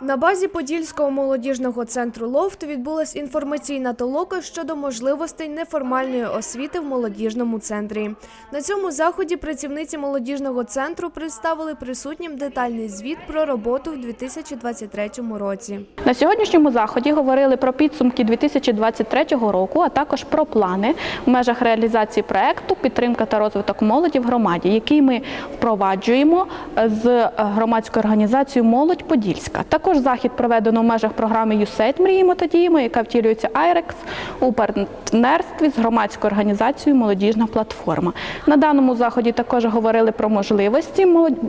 На базі Подільського молодіжного центру «Лофт» відбулась інформаційна толока щодо можливостей неформальної освіти в молодіжному центрі. На цьому заході працівниці молодіжного центру представили присутнім детальний звіт про роботу в 2023 році. На сьогоднішньому заході говорили про підсумки 2023 року, а також про плани в межах реалізації проекту підтримка та розвиток молоді в громаді, який ми впроваджуємо з громадською організацією Молодь Подільська. Також захід проведено в межах програми «ЮСЕЙД Мріємо та діємо, яка втілюється Айрекс у партнерстві з громадською організацією Молодіжна платформа. На даному заході також говорили про можливості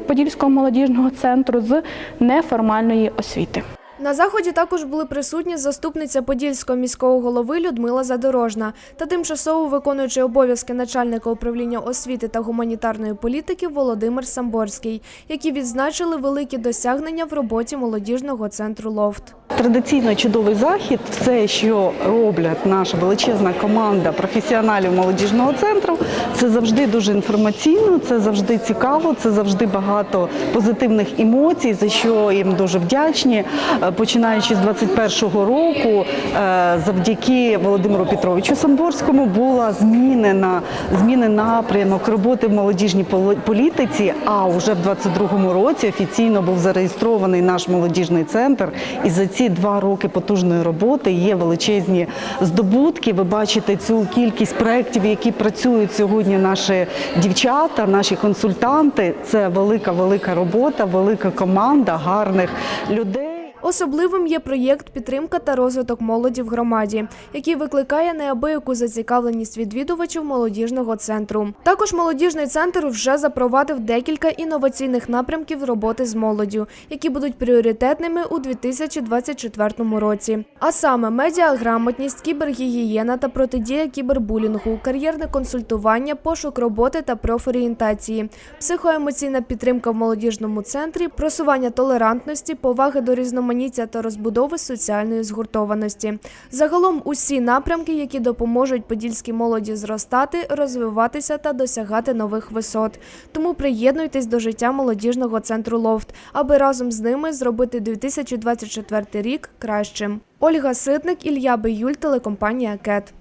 Подільського молодіжного центру з неформальної освіти. На заході також були присутні заступниця Подільського міського голови Людмила Задорожна та тимчасово виконуючий обов'язки начальника управління освіти та гуманітарної політики Володимир Самборський, які відзначили великі досягнення в роботі молодіжного центру «Лофт». Традиційно чудовий захід. Все, що роблять наша величезна команда професіоналів молодіжного центру, це завжди дуже інформаційно, це завжди цікаво, це завжди багато позитивних емоцій, за що їм дуже вдячні. Е, Починаючи з 21-го року, е, завдяки Володимиру Петровичу Самборському була змінена змінений напрямок роботи в молодіжній полі- політиці. А вже в 22-му році офіційно був зареєстрований наш молодіжний центр. І за ці два роки потужної роботи є величезні здобутки. Ви бачите цю кількість проєктів, які працюють сьогодні. Наші дівчата, наші консультанти. Це велика, велика робота, велика команда гарних людей. Особливим є проєкт підтримка та розвиток молоді в громаді, який викликає неабияку зацікавленість відвідувачів молодіжного центру. Також молодіжний центр вже запровадив декілька інноваційних напрямків роботи з молоддю, які будуть пріоритетними у 2024 році. А саме медіаграмотність, кібергігієна та протидія кібербулінгу, кар'єрне консультування, пошук роботи та профорієнтації, психоемоційна підтримка в молодіжному центрі, просування толерантності, поваги до різноманіття та розбудови соціальної згуртованості. Загалом усі напрямки, які допоможуть подільській молоді зростати, розвиватися та досягати нових висот. Тому приєднуйтесь до життя молодіжного центру Лофт, аби разом з ними зробити 2024 рік кращим. Ольга Ситник, Ілля Биюль, телекомпанія Кет.